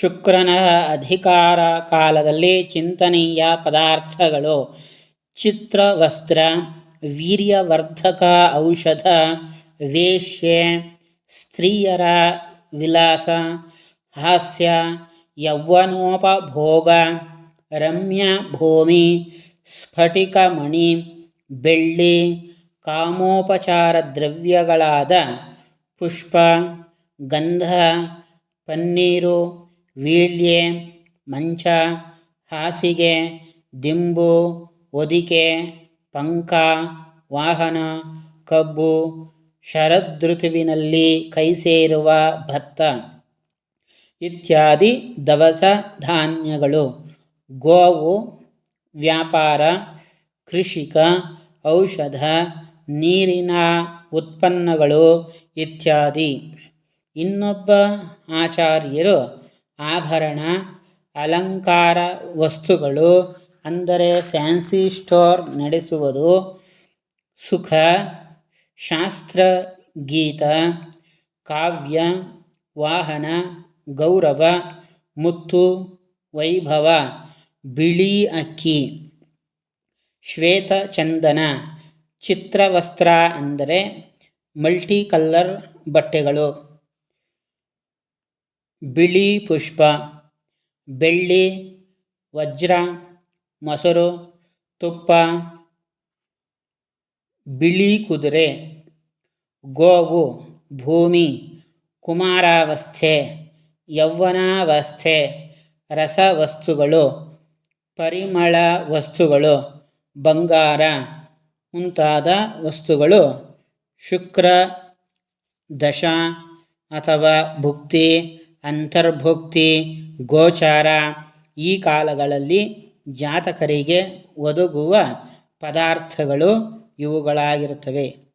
ಶುಕ್ರನ ಅಧಿಕಾರ ಕಾಲದಲ್ಲಿ ಚಿಂತನೀಯ ಪದಾರ್ಥಗಳು. ಚಿತ್ರವಸ್ತ್ರ ವೀರ್ಯವರ್ಧಕ ಔಷಧ, ವೇಶ್ಯೆ, ಸ್ತ್ರೀಯರ ವಿಲಾಸ, ಹಾಸ್ಯ, ಯೌವನೋಪಭೋಗ, ರಮ್ಯ ಭೂಮಿ ಸ್ಫಟಿಕಮಣಿ ಬೆಳ್ಳಿ, ಕಾಮೋಪಚಾರ ದ್ರವ್ಯಗಳಾದ ಪುಷ್ಪ, ಗಂಧ, ಪನ್ನೀರು ವೀಳ್ಯೆ, ಮಂಚ, ಹಾಸಿಗೆ, ದಿಂಬು, ಹೊದಿಕೆ ಪಂಕ ವಾಹನ, ಕಬ್ಬು, ಶರದೃತುವಿನಲ್ಲಿ ಕೈಸೇರುವ ಭತ್ತ ಇತ್ಯಾದಿ ದವಸ ಧಾನ್ಯಗಳು. ಗೋವು, ವ್ಯಾಪಾರ, ಕೃಷಿಕ, ಔಷಧ, ನೀರಿನ ಉತ್ಪನ್ನಗಳು ಇತ್ಯಾದಿ. ಇನ್ನೊಬ್ಬ ಆಚಾರ್ಯರು ಆಭರಣ, ಅಲಂಕಾರ ವಸ್ತುಗಳು, ಅಂದರೆ ಫ್ಯಾನ್ಸಿ ಸ್ಟೋರ್ ನಡೆಸುವುದು, ಸುಖ, ಶಾಸ್ತ್ರ, ಗೀತ, ಕಾವ್ಯ, ವಾಹನ, ಗೌರವ, ಮುತ್ತು, ವೈಭವ, ಬಿಳಿ ಅಕ್ಕಿ, ಶ್ವೇತ ಚಂದನ, ಚಿತ್ರವಸ್ತ್ರ ಅಂದರೆ ಮಲ್ಟಿ ಕಲ್ಲರ್ ಬಟ್ಟೆಗಳು. ಬಿಳಿ ಪುಷ್ಪ, ಬೆಳ್ಳಿ, ವಜ್ರ, ಮೊಸರು, ತುಪ್ಪ, ಬಿಳಿ ಕುದುರೆ, ಗೋವು, ಭೂಮಿ, ಕುಮಾರಾವಸ್ಥೆ, ಯೌವನಾವಸ್ಥೆ, ರಸವಸ್ತುಗಳು, ಪರಿಮಳ ವಸ್ತುಗಳು, ಬಂಗಾರ ಮುಂತಾದ ವಸ್ತುಗಳು, ಶುಕ್ರ, ದಶ ಅಥವಾ ಭುಕ್ತಿ ಅಂತರ್ಭುಕ್ತಿ ಗೋಚಾರ ಈ ಕಾಲಗಳಲ್ಲಿ ಜಾತಕರಿಗೆ ಒದಗುವ ಪದಾರ್ಥಗಳು ಇವುಗಳಾಗಿರುತ್ತವೆ.